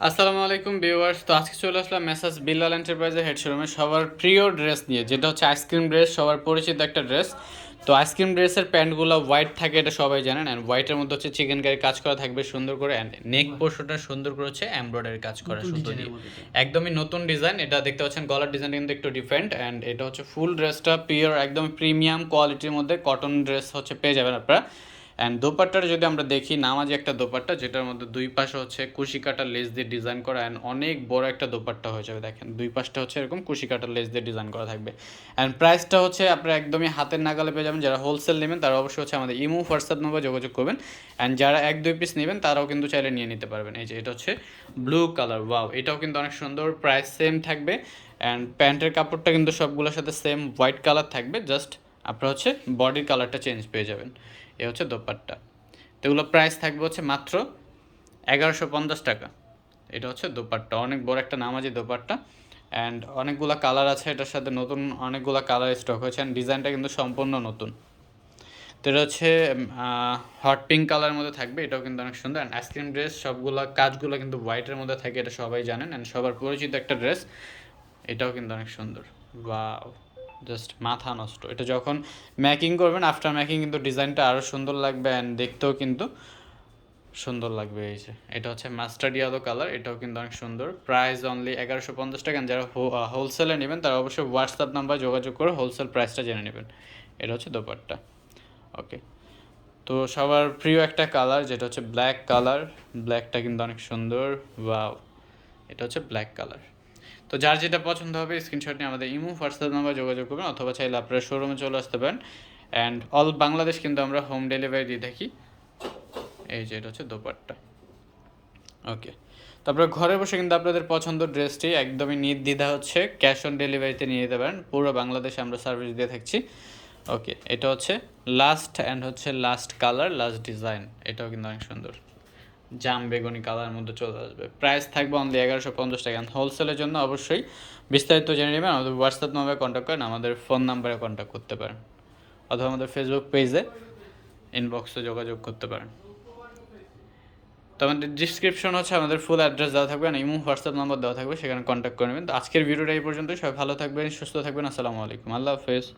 আসসালামু আলাইকুম ভিউয়ার্স। তো আজকে চলে আসলাম মেসাজ বিল্লাল এন্টারপ্রাইজের হেড শোরুমে সবার প্রিয় ড্রেস নিয়ে যেটা হচ্ছে আইসক্রিম ড্রেস সবার পরিচিত একটা ড্রেস। তো আইসক্রিম ড্রেসের প্যান্টগুলো হোয়াইট থাকে এটা সবাই জানেন অ্যান্ড হোয়াইটের মধ্যে হচ্ছে চিকেন কারি কাজ করা থাকবে সুন্দর করে অ্যান্ড নেক পোর্শনটা সুন্দর করে হচ্ছে এমব্রয়ডারি কাজ করা সুন্দর। দিয়ে একদমই নতুন ডিজাইন এটা দেখতে পাচ্ছেন গলার ডিজাইন কিন্তু একটু ডিফারেন্ট অ্যান্ড এটা হচ্ছে ফুল ড্রেসটা পিওর একদম প্রিমিয়াম কোয়ালিটির মধ্যে কটন ড্রেস হচ্ছে পেয়ে যাবেন আপনারা। অ্যান্ড দোপাট্টার যদি আমরা দেখি, নামাজি একটা দোপাট্টা, যেটার মধ্যে দুই পাশে হচ্ছে কুশি কাটার লেস দিয়ে ডিজাইন করা অ্যান্ড অনেক বড় একটা দোপাট্টা হয়ে যাবে, দেখেন। দুই পাশটা হচ্ছে এরকম কুশি কাটার লেস দিয়ে ডিজাইন করা থাকবে। অ্যান্ড প্রাইসটা হচ্ছে আপনারা একদমই হাতের নাগালে পেয়ে যাবেন, যারা হোলসেল নেবেন, তারা অবশ্যই হচ্ছে আমাদের ইমো হোয়াটসঅ্যাপ নম্বর যোগাযোগ করবেন। অ্যান্ড যারা এক, দুই পিস নেবেন, তারাও কিন্তু চাইলে নিয়ে নিতে পারবেন। এই যে এটা হচ্ছে ব্লু কালার ওয়াও এটাও কিন্তু অনেক সুন্দর প্রাইস সেম থাকবে। অ্যান্ড প্যান্টের কাপড়টা কিন্তু সবগুলোর সাথে সেম হোয়াইট কালার থাকবে জাস্ট আপনারা হচ্ছে বডির কালারটা চেঞ্জ পেয়ে যাবেন। এ হচ্ছে দোপাট্টা। তো এগুলো প্রাইস থাকবে হচ্ছে মাত্র এগারোশো পঞ্চাশ টাকা। এটা হচ্ছে দোপাট্টা। অনেক বড় একটা নামাজি দোপাট্টা। অ্যান্ড অনেকগুলো কালার আছে এটার সাথে নতুন অনেকগুলো কালার স্টক হয়েছে অ্যান্ড ডিজাইনটা কিন্তু সম্পূর্ণ নতুন। তো এটা হচ্ছে হট পিঙ্ক কালারের মধ্যে থাকবে। এটাও কিন্তু অনেক সুন্দর। অ্যান্ড আইসক্রিম ড্রেস সবগুলো কাজগুলো কিন্তু হোয়াইটের মধ্যে থাকে, এটা সবাই জানেন। অ্যান্ড সবার পরিচিত একটা ড্রেস এটাও কিন্তু অনেক সুন্দর। বা জাস্ট মাথা নষ্ট। এটা যখন ম্যাকিং করবেন আফটার ম্যাকিং কিন্তু ডিজাইনটা আরও সুন্দর লাগবে অ্যান্ড দেখতেও কিন্তু সুন্দর লাগবে এই যে। এটা হচ্ছে মাস্টার্ড ইয়ালো কালার এটাও কিন্তু অনেক সুন্দর। প্রাইস অনলি এগারোশো পঞ্চাশ টাকা যারা হোলসেলে নেবেন, তারা অবশ্যই হোয়াটসঅ্যাপ নাম্বার যোগাযোগ করে হোলসেল প্রাইসটা জেনে নেবেন। এটা হচ্ছে দোপাট্টা। ওকে তো সবার প্রিয় একটা কালার যেটা হচ্ছে ব্ল্যাক কালার ব্ল্যাকটা কিন্তু অনেক সুন্দর। বা এটা হচ্ছে ব্ল্যাক কালার তো যার যেটা পছন্দ হবে স্ক্রিনশট নিয়ে আমাদের ইমো হোয়াটসঅ্যাপ নাম্বার যোগাযোগ করবেন, অথবা চাইলে আপনারা শোরুমে চলে আসতে পারেন। অ্যান্ড অল বাংলাদেশ কিন্তু আমরা হোম ডেলিভারি দিয়ে থাকি। এই যে এটা হচ্ছে দোপাট্টা। ওকে তারপরে ঘরে বসে কিন্তু আপনাদের পছন্দ ড্রেসটি একদমই নির্দ্বিধা হচ্ছে। ক্যাশ অন ডেলিভারিতে নিয়ে যেতে পারেন। পুরো বাংলাদেশে আমরা সার্ভিস দিয়ে থাকছি। ওকে এটা হচ্ছে লাস্ট অ্যান্ড হচ্ছে লাস্ট কালার লাস্ট ডিজাইন এটাও কিন্তু অনেক সুন্দর। জাম বেগুনি কালারের মধ্যে চলে আসবে। প্রাইস থাকবে অনলি এগারোশো পঞ্চাশ টাকা। হোলসেলের জন্য অবশ্যই বিস্তারিত জেনে নেবেন। আমাদের হোয়াটসঅ্যাপ নম্বরে কন্ট্যাক্ট করেন, আমাদের ফোন নাম্বারে কন্ট্যাক্ট করতে পারেন। অথবা আমাদের ফেসবুক পেজে ইনবক্সে যোগাযোগ করতে পারেন। তো আমাদের ডিসক্রিপশন হচ্ছে আমাদের ফুল অ্যাড্রেস দেওয়া থাকবে। ইমো হোয়াটসঅ্যাপ নাম্বার দেওয়া থাকবে, সেখানে কন্ট্যাক্ট করে নেবেন। তো আজকের ভিডিওটা এই পর্যন্তই। সবাই ভালো থাকবেন, সুস্থ থাকবেন। আসসালামু আলাইকুম। আল্লাহ হাফেজ।